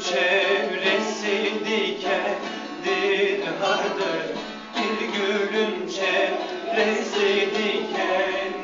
Çevresi dikendir hardır. Bir gülün çevresi dikendir